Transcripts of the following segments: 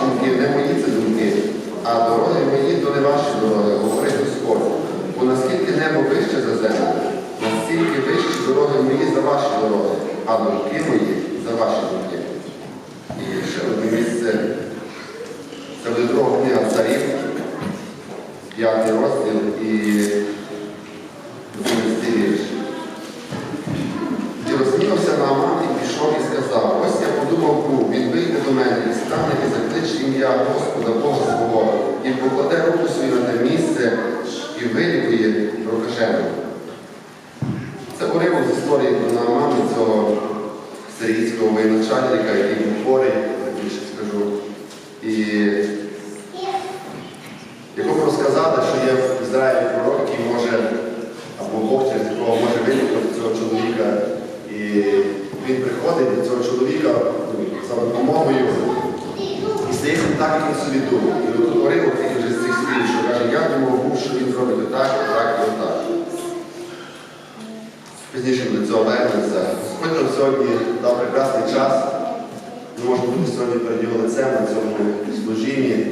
думки не мої це думки, а дороги мої то не ваші дороги, говорить Господь. Бо наскільки небо вище за землю, настільки вищі дороги мої за ваші дороги, а думки мої за ваші думки. І ще одне місце. Це буде друга книга царів, п'ятий розділ і 11 вірш. І рознівся Нааман і пішов і сказав, ось я подумав, був, він вийде до мене і стане і закличе ім'я Господа Бога свого, і покладе руку свою на те місце і вилікує прокаженого. Це уривок з історії про Наамана, цього сирійського воєначальника, який був хворий, так більше скажу. І якому розказали, що є в Ізраїлі пророк, який може, або Бог через якого може вилікувати цього чоловіка. І він приходить до цього чоловіка ну, за допомогою і стається так, як він собі думав. І от тільки вже з цих слів, що каже, я думав, був, що він зробить отак, отак і отак. Пізніше до цього вернемося. Господь нам сьогодні дав прекрасний час. Ми можемо бути сьогодні перед його лицем на цьому служінні,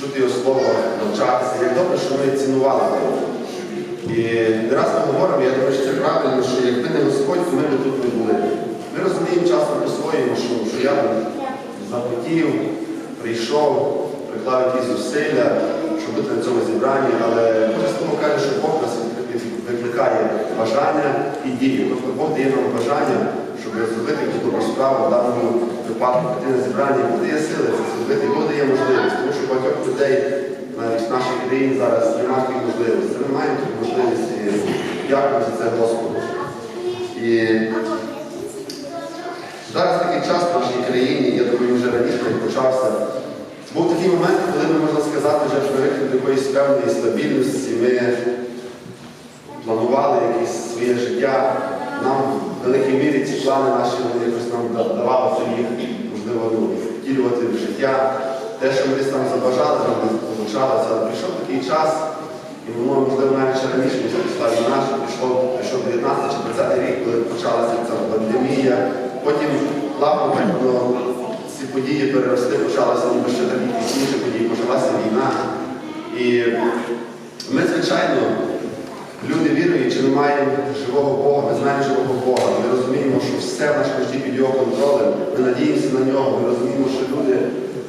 чути його слово, навчатися. Як добре, що ми цінували його. І не раз ми говоримо, я думаю, що це правильно, що якби не Господь, то ми б тут не були. Ми розуміємо часом по-своєму, що, що я захотів, прийшов, приклав якісь зусилля, щоб бути на цьому зібранні, але Боже Слово каже, що Бог нас викликає бажання і дії. Тобто Бог дає нам бажання, щоб зробити добру справу в даному випадку піти зібрання, Бог дає сили це зробити, Бог дає можливість, тому що багатьох людей навіть в нашій країні зараз немає таких можливостей. Ми маємо таку можливість і дякую за це Господу. І зараз такий час в нашій країні, я думаю, вже раніше почався. Був такий момент, коли ми можна сказати, вже привикли до якоїсь певної стабільності. Ми планували якесь своє життя. Нам в великій мірі ці плани наші вони якось нам да- давалося їх, можливо, ну, втілювати в життя. Те, що ми десь там забажали, получалося. Але прийшов такий час, і воно, можливо, навіть ще раніше, війна, що прийшов, прийшов 19 чи 20 рік, коли почалася ця пандемія. Потім плавно ці події переросли, почалися ніби ще такі пісніші події, почалася війна. І ми, звичайно, люди віруючи, ми маємо живого Бога, ми знаємо живого Бога. Ми розуміємо, що все в нашому житті під його контролем. Ми надіємося на нього. Ми розуміємо, що люди,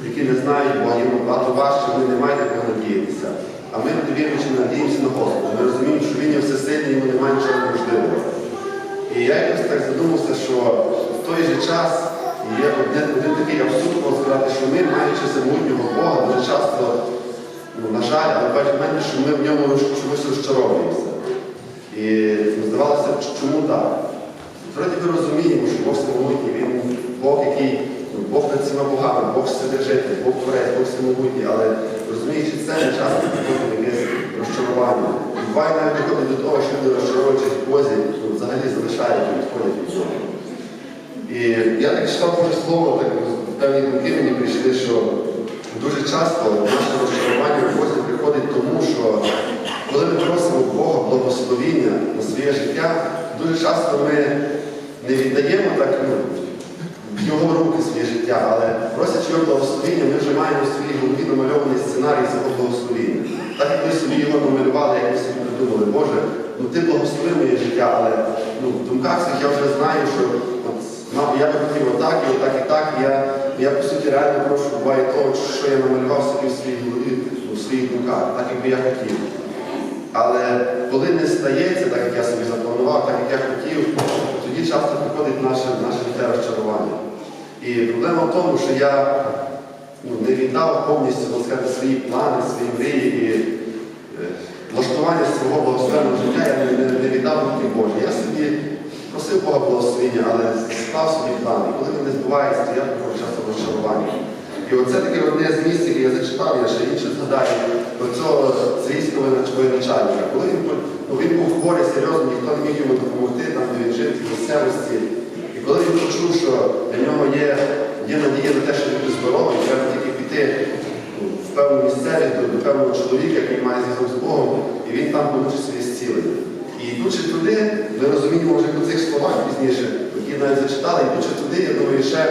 які не знають Бога, їм набагато важче, вони не мають такого надіятися. А ми, люди віруючи, надіємося на Господа. Ми розуміємо, що Він є всесильний, йому немає нічого неможливого. І я якось так задумався, що в той же час є один, такий абсурд, можна сказати, що ми, маючи самотнього Бога, дуже часто, ну, на жаль, але мене, що ми в ньому чомусь розчаровуємося. І ну, здавалося, чому так? Вроді ми розуміємо, що Бог самогутній, Він Бог, який ну, Бог над всіма богами, Бог вседержитель, Бог творець, Бог всемогутній, але розуміючи це, не часто приходить якесь розчарування. Буває навіть доходить до того, що люди розчаровуючись в Бозі, ну, взагалі залишають і відходять від цього. І я так читав Боже Слово, так певні думки мені прийшли, що дуже часто наше розчарування в Бозі приходить тому, що коли ми просимо Бога своє життя, дуже часто ми не віддаємо так ну, в його руки своє життя, але просячи його благословіння, ми вже маємо в своїй голові намальований сценарій цього благословіння. Так як ми собі його намалювали, як ми собі придумали, Боже, ну ти благослови моє життя, але ну, в думках своїх я вже знаю, що от, я би хотів отак, і отак, і так. І я, я по суті реально прошу буває того, що я намалював собі в своїй голові, ну, в своїх думках, так як би я хотів. Але коли не стається так, як я собі запланував, так як я хотів, тоді часто приходить наше, наше життя розчарування. І проблема в тому, що я ну, не віддав повністю сказати, свої плани, свої мрії і е, влаштування свого благословенного життя я не, не, не віддав руки Божі. Я собі просив Бога благословення, але склав собі плани. І коли він не збувається, то я приходжу часто розчарування. І оце таке одне з місць, я зачитав, я ще інше згадаю, про цього сирійського начальника. Коли він, ну, він був хворий, серйозно, ніхто не міг йому допомогти, там, де він жив, в місцевості. І коли він почув, що для нього є, є надія на те, що він буде здоровий, треба тільки піти ну, в певну місцевість, до, до певного чоловіка, який має зв'язок з Богом, і він там получить своє зцілення. І йдучи туди, ми розуміємо вже по цих словах пізніше, які навіть зачитали, йдучи туди, я думаю, ще,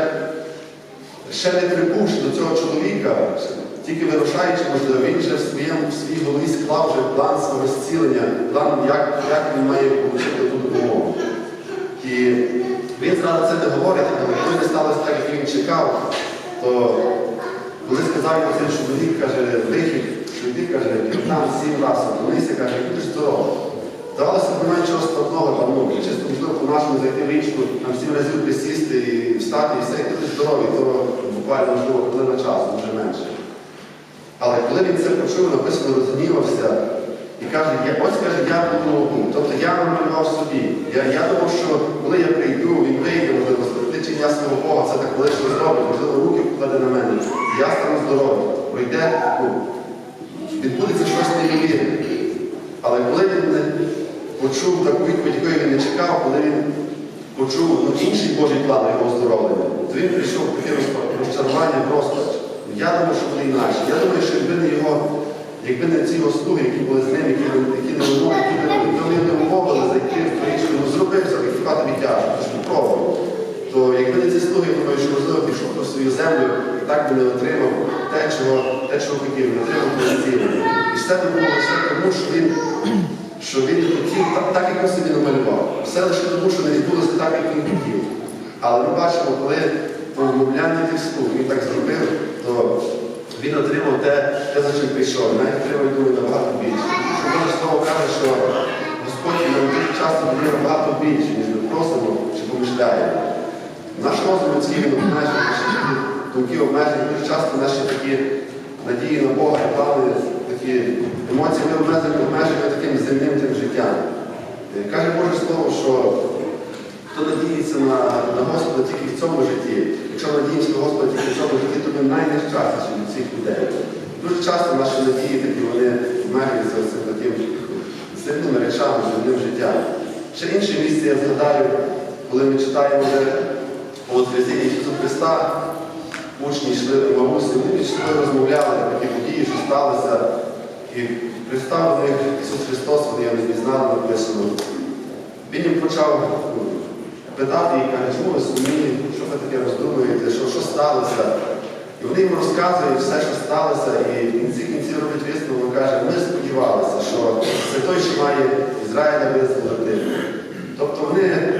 ще не прибувши до цього чоловіка, тільки вирушаючи, можливо, він вже в своїй голові склав вже план свого зцілення, план, як, як він має отримати ту допомогу. І він зразу це не говорить, але коли не сталося так, як він чекав, то коли сказав йому цей чоловік, каже, вихід, чоловік каже, там сім разів, молися, каже, будеш здоровий. Здавалося, немає нічого складного, там, ну, чисто по-нашому зайти в річку, там сім разів присісти і встати, і все, і ти здоровий, то буквально можливо хвилина часу, може менше. Але коли він це почув, написано, розгнівався і каже, я, ось каже, я буду одну. Тобто я намалював собі. Я, я думав, що коли я прийду, він вийде, можливо, з я свого Бога, це так щось зробить, можливо, руки покладе на мене. Я стану здоровий, пройде, ну, відбудеться щось неймовірне. Але коли він почув таку відповідь, якої він не чекав, коли він почув ну, інший Божий план його оздоровлення, то він прийшов таке розчарування розпач. Я думаю, що буде інакше. Я думаю, що якби не його, якби не ці його слуги, які були з ним, які, які не умовили, які не, умовили зайти в річку, ну зробився, хіба тобі тяжко, ти попробував. То якби не ці слуги, я що можливо пішов про свою землю і так би не отримав те, чого, те, чого хотів, не отримав позитивно. І все це було лише тому, що він що він хотів так, як він собі намалював. Все лише тому, що не відбулося так, як він хотів. Але ми бачимо, коли тих слуг він так зробив, то він отримав те, те за чим прийшов. Навіть отримав, думаю, набагато більше. Що Боже Слово каже, що Господь нам дуже часто дає набагато більше, ніж ми просимо чи помишляємо. Наш розум людський він наші думки обмежені, дуже часто наші такі надії на Бога, плани, такі емоції ми обмежені, таким земним тим життям. Е, Каже Боже Слово, що хто надіється на, на Господа тільки в цьому житті, якщо надіємося на Господа тільки в цьому житті, то ми найнещастіші від всіх людей. Дуже часто наші надії такі вони обмежуються таким земними речами, земним життям. Ще інше місце я згадаю, коли ми читаємо вже по Ісуса Христа, учні йшли в Мавусі, вони собою розмовляли про ті події, що сталося. І представив них Ісус Христос, вони його не пізнали, написано. Він їм почав ну, питати і каже, чому ви сумні, що ви таке роздумуєте, що, що сталося. І вони їм розказують все, що сталося, і в кінці кінці робить висновок, каже, ми сподівалися, що це той, що має Ізраїля визволити. Тобто вони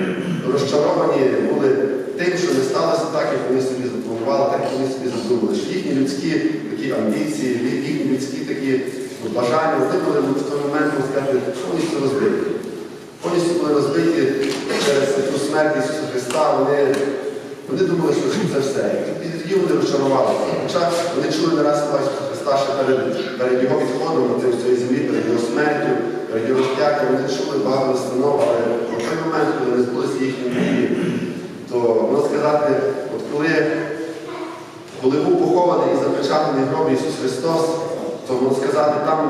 розчаровані були тим, що не сталося так, як вони собі запланували, так, як вони собі задумали. Що їхні людські такі амбіції, їхні людські такі бажання, вони були в той момент, сказати, повністю розбиті. Повністю були розбиті через ту смерть Ісуса Христа, вони, вони думали, що це все. І тоді вони розчарувалися. Хоча вони чули не раз слова Ісуса Христа ще перед, перед його відходом на цій землі, перед його смертю, перед його розп'яттям, вони чули багато настанов, але в той момент, коли не збулися їхні сказати, от коли, коли був похований і запечатаний в гробі Ісус Христос, то можна сказати, там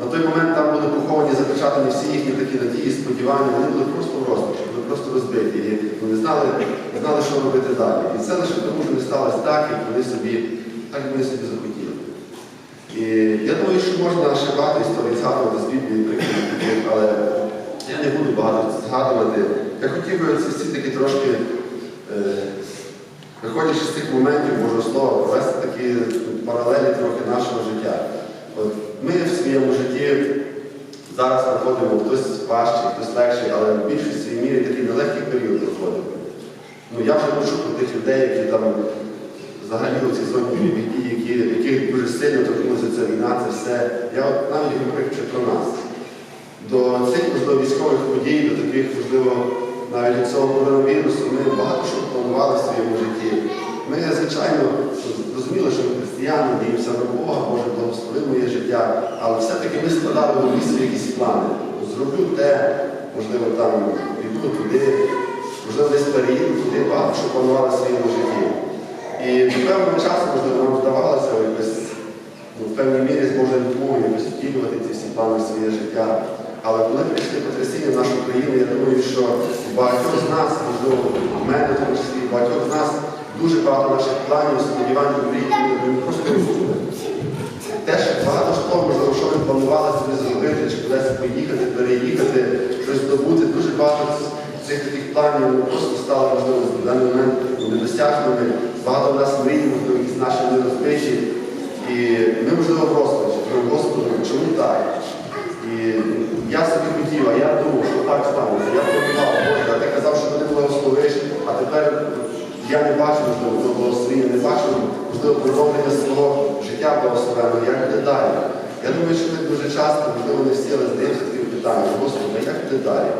на той момент там були поховані, запечатані всі їхні такі надії, сподівання, вони були просто в розпачі, були просто розбиті. І вони знали, не знали, що робити далі. І це лише тому, що не сталося так, як вони собі, так вони собі захотіли. І я думаю, що можна ще багато історій згадувати з Біблії, але я не буду багато згадувати. Я хотів би ці всі такі трошки, е, виходячи з цих моментів Божого Слова, провести такі паралелі трохи нашого життя. От ми в своєму житті зараз проходимо хтось важчий, хтось легший, але в більшості мірі такий нелегкий період проходимо. Ну, я вже почув про тих людей, які там взагалі у цій зоні які, які дуже сильно торкнулися ця війна, це все. Я от навіть говорив про нас. До цих можливо, військових подій, до таких, можливо, навіть до цього коронавірусу, ми багато що планували в своєму житті. Ми, звичайно, розуміли, що ми християни, діємося на Бога, Боже, благослови моє життя, але все-таки ми складали голові свої якісь плани. Зроблю те, можливо, там піду туди, можливо, десь переїду туди, багато що планували в своєму житті. І до певного часу, можливо, нам вдавалося якось ну, в певній мірі з Божою допомогою якось втілювати ці всі плани в своє життя. Але коли прийшли потрясіння в нашу країну, я думаю, що багатьох з нас, можливо, в мене в тому числі, багатьох з нас дуже багато наших планів, сподівань, мрій, ми просто не були. те, що багато того, можливо, що ви планували собі зробити, чи кудись поїхати, переїхати, щось здобути, дуже багато цих таких планів просто стало можливо в даний момент недосяжними. Багато в нас мрій, можливо, якісь наші не. І ми, можливо, кажемо, Господи, чому так? І я собі хотів, а я думав, що так станеться. Я планував, Боже, а ти казав, що мене благословиш, а тепер я не бачу, можливо, благословення, не бачу, можливо, продовження свого життя благословенного, як буде далі. Я думаю, що ми дуже часто, можливо, не всі, але здається таким питанням, Господи, як буде далі?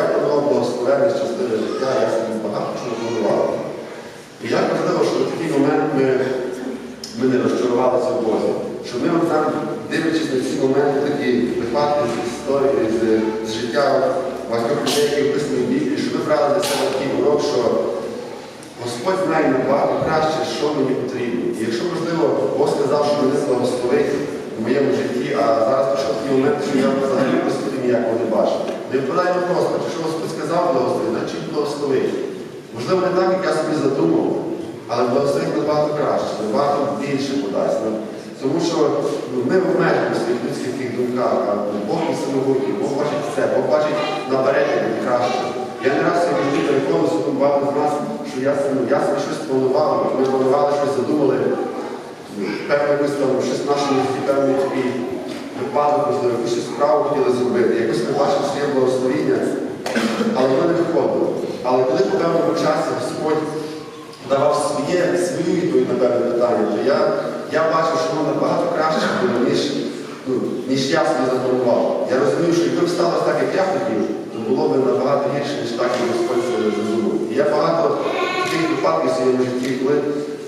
Я планував благословенне, щасливе життя, я собі багато чого планував. І як важливо, що в такий момент ми, ми не розчарувалися в Бозі. Що ми от дивлячись на ці моменти, такі випадки з історії, з, з життя багатьох людей, які описані в Біблії, що ми брали для себе такий урок, що Господь знає набагато краще, що мені потрібно. І якщо, можливо, Бог сказав, що мене благословить в моєму житті, а зараз прийшов такий момент, що я взагалі Господи ніякого не бачу. Не впадай просто, чи що Господь сказав благословить, значить благословить. Можливо, не так, як я собі задумав, але благословить набагато краще, набагато більше подасть. Тому що ну, ми обмежені в своїх людських таких думках, Бог не самогутній, Бог бачить все, Бог бачить наперед краще. Я не раз сьогодні переконувався, багато з нас, що я, ну, я собі щось планував, ми планували щось задумали, ну, певно, якось щось в нашому житті, певний такий випадок, можливо, якусь справу хотіли зробити. Якось ми бачили своє благословіння, але воно не виходило. Але коли по певному часі Господь давав своє, свою відповідь на певне питання, то я, я бачив, що воно набагато краще було, ніж, ну, ніж я собі запланував. Я розумів, що якби сталося так, як я хотів, то було б набагато гірше, ніж так, як Господь це задумав. І я багато таких випадків в своєму житті, коли,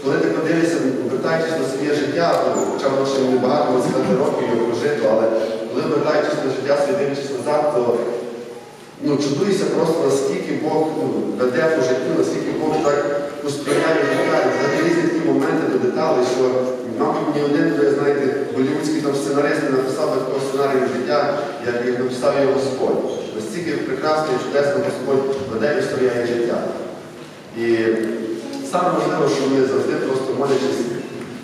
коли ти подивишся, повертаючись на своє життя, то, хоча воно ще не багато не сказати років його прожито, але коли повертаючись на життя, дивлячись назад, то ну, чудуюся просто, наскільки Бог ну, веде по життю, наскільки Бог так посприяє життя, взагалі різні такі моменти до що, мабуть, ні один, ви знаєте, голівудський там сценарист не написав такого сценарію життя, як, написав його Господь. Настільки прекрасно і чудесно Господь веде і сприяє життя. І саме важливо, що ми завжди просто молячись,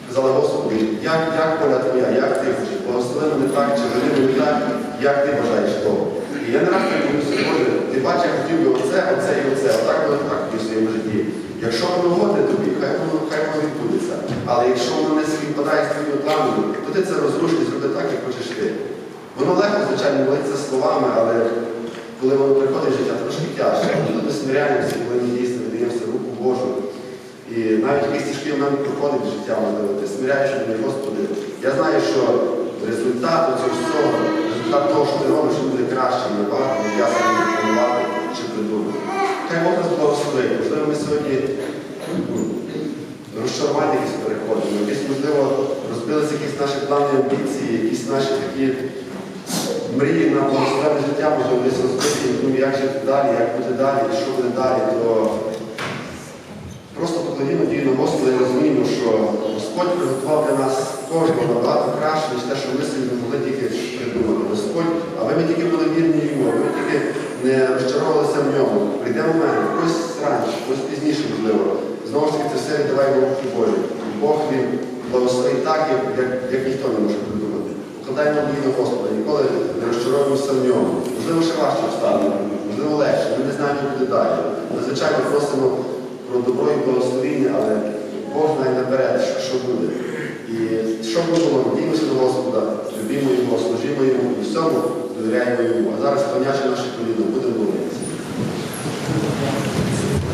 казали, Господи, як, як воля Твоя, як ти благослови мене так, чи веди мене так, як ти бажаєш того. І я не раз дивлюся, Боже, ти бачиш, я хотів би оце, оце і оце, отак воно так в своєму житті. Якщо воно годне тобі, хай воно, хай воно відбудеться. Але якщо воно не співпадає з твоїм планом, то ти це розрушиш і зроби так, як хочеш ти. Воно легко, звичайно, молиться словами, але коли воно приходить в життя, трошки тяжко. Ми тут смиряємося, коли ми дійсно віддаємося руку Божу. І навіть якісь тяжкі момент проходить життя, можливо, ти смиряєш мене, Господи. Я знаю, що результат цього всього, результат того, що ти робиш, він буде краще, набагато, я собі планувати чи придумати. Хай Бог нас благословить. Можливо, ми сьогодні розчарування якісь переходимо, якісь, можливо, розбилися якісь наші плани, амбіції, якісь наші такі мрії на благословенне життя, можливо, десь розбиті, ну як жити далі, як буде далі, що буде далі, то просто покладімо дію на Господа і розуміємо, що Господь приготував для нас кожного набагато краще, ніж те, що ми собі могли тільки придумати. Господь, аби ми тільки були вірні йому, аби ми тільки не розчаровувалися в ньому. Прийде момент, хтось раніше, хтось пізніше, можливо. Знову ж таки, це все віддавай Богу Божі. Бог він благословить так, як, як, ніхто не може придумати. Покладаємо дію на Господа, ніколи не розчаровуємося в ньому. Можливо, ще важче обставини, можливо, легше, ми не знаємо, як буде далі. Ми, звичайно, просимо про добро і благословіння, але Бог знає наперед, що, буде. І що не було, надіємося на Господа, любімо Його, служімо Йому і всьому довіряємо Йому. А зараз, поняття наші коліна, будемо